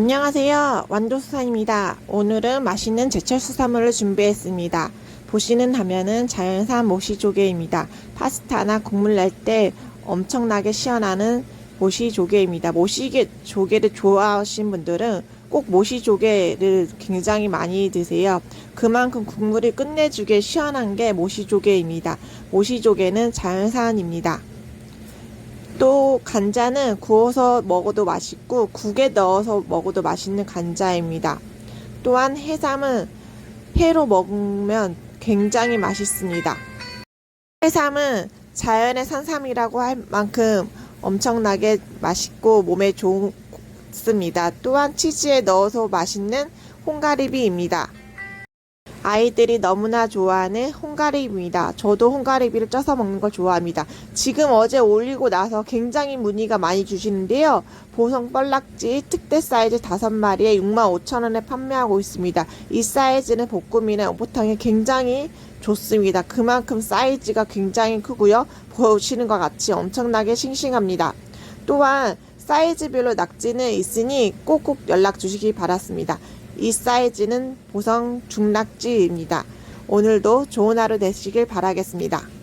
안녕하세요. 완도수산입니다. 오늘은 맛있는 제철 수산물을 준비했습니다. 보시는 화면은 자연산 모시조개입니다. 파스타나 국물 낼 때 엄청나게 시원하는 모시조개입니다. 모시조개를 좋아하시는 분들은 꼭 모시조개를 굉장히 많이 드세요. 그만큼 국물이 끝내주게 시원한 게 모시조개입니다. 모시조개는 자연산입니다. 또 간자는 구워서 먹어도 맛있고 국에 넣어서 먹어도 맛있는 간자입니다. 또한 해삼은 회로 먹으면 굉장히 맛있습니다. 해삼은 자연의 산삼이라고 할 만큼 엄청나게 맛있고 몸에 좋습니다. 또한 치즈에 넣어서 맛있는 홍가리비입니다. 아이들이 너무나 좋아하는 홍가리비입니다. 저도 홍가리비를 쪄서 먹는 걸 좋아합니다. 지금 어제 올리고 나서 굉장히 문의가 많이 주시는데요. 보성 뻘락지 특대 사이즈 5마리에 65,000원에 판매하고 있습니다. 이 사이즈는 볶음이나 오보탕에 굉장히 좋습니다. 그만큼 사이즈가 굉장히 크고요. 보시는 것 같이 엄청나게 싱싱합니다. 또한 사이즈별로 낙지는 있으니 꼭꼭 연락 주시기 바랐습니다. 이 사이즈는 보성 중낙지입니다. 오늘도 좋은 하루 되시길 바라겠습니다.